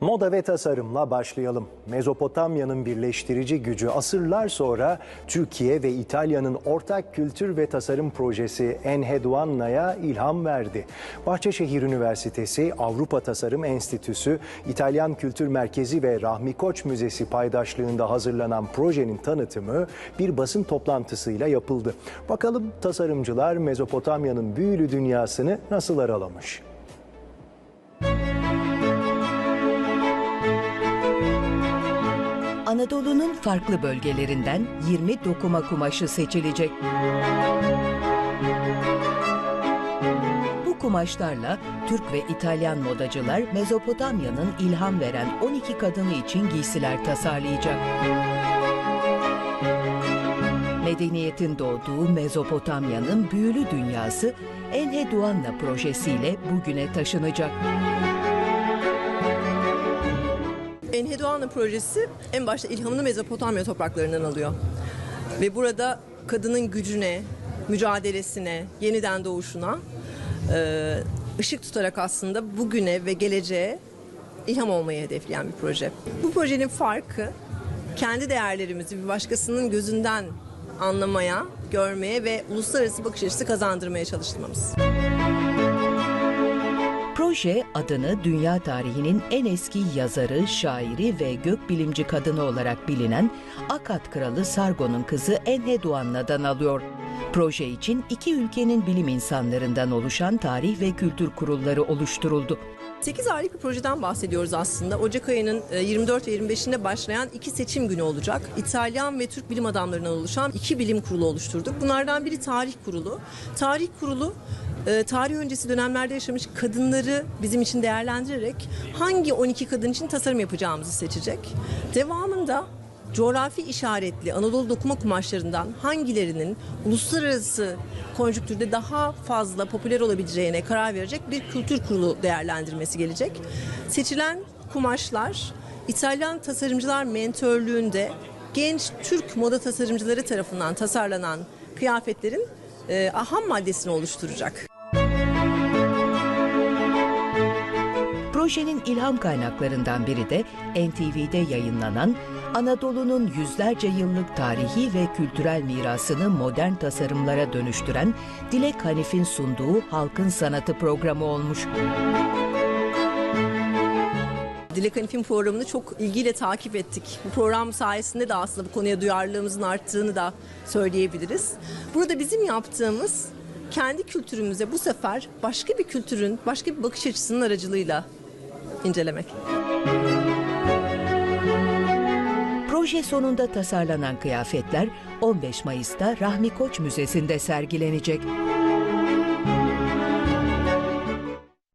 Moda ve tasarımla başlayalım. Mezopotamya'nın birleştirici gücü asırlar sonra Türkiye ve İtalya'nın ortak kültür ve tasarım projesi Enheduanna'ya ilham verdi. Bahçeşehir Üniversitesi, Avrupa Tasarım Enstitüsü, İtalyan Kültür Merkezi ve Rahmi Koç Müzesi paydaşlığında hazırlanan projenin tanıtımı bir basın toplantısıyla yapıldı. Bakalım tasarımcılar Mezopotamya'nın büyülü dünyasını nasıl aralamış? Anadolu'nun farklı bölgelerinden 20 dokuma kumaşı seçilecek. Bu kumaşlarla Türk ve İtalyan modacılar Mezopotamya'nın ilham veren 12 kadını için giysiler tasarlayacak. Medeniyetin doğduğu Mezopotamya'nın büyülü dünyası Enheduanna projesiyle bugüne taşınacak. Enheduanlı projesi en başta ilhamını Mezopotamya topraklarından alıyor. Ve burada kadının gücüne, mücadelesine, yeniden doğuşuna e, ışık tutarak aslında bugüne ve geleceğe ilham olmayı hedefleyen bir proje. Bu projenin farkı kendi değerlerimizi bir başkasının gözünden anlamaya, görmeye ve uluslararası bakış açısı kazandırmaya çalıştırmamız. Proje adını dünya tarihinin en eski yazarı, şairi ve gökbilimci kadını olarak bilinen Akat Kralı Sargon'un kızı Enheduanna'dan alıyor. Proje için iki ülkenin bilim insanlarından oluşan tarih ve kültür kurulları oluşturuldu. 8 aylık bir projeden bahsediyoruz aslında. Ocak ayının e, 24 ve 25'inde başlayan iki seçim günü olacak. İtalyan ve Türk bilim adamlarından oluşan iki bilim kurulu oluşturduk. Bunlardan biri tarih kurulu. Tarih kurulu e, tarih öncesi dönemlerde yaşamış kadınları bizim için değerlendirerek hangi 12 kadın için tasarım yapacağımızı seçecek. Devamında coğrafi işaretli Anadolu dokuma kumaşlarından hangilerinin uluslararası konjüktürde daha fazla popüler olabileceğine karar verecek bir kültür kurulu değerlendirmesi gelecek. Seçilen kumaşlar İtalyan tasarımcılar mentörlüğünde genç Türk moda tasarımcıları tarafından tasarlanan kıyafetlerin e, ham maddesini oluşturacak. Projenin ilham kaynaklarından biri de NTV'de yayınlanan Anadolu'nun yüzlerce yıllık tarihi ve kültürel mirasını modern tasarımlara dönüştüren Dilek Hanif'in sunduğu Halkın Sanatı programı olmuş. Dilek Hanif'in programını çok ilgiyle takip ettik. Bu program sayesinde de aslında bu konuya duyarlılığımızın arttığını da söyleyebiliriz. Burada bizim yaptığımız kendi kültürümüze bu sefer başka bir kültürün, başka bir bakış açısının aracılığıyla incelemek. Proje sonunda tasarlanan kıyafetler 15 Mayıs'ta Rahmi Koç Müzesi'nde sergilenecek.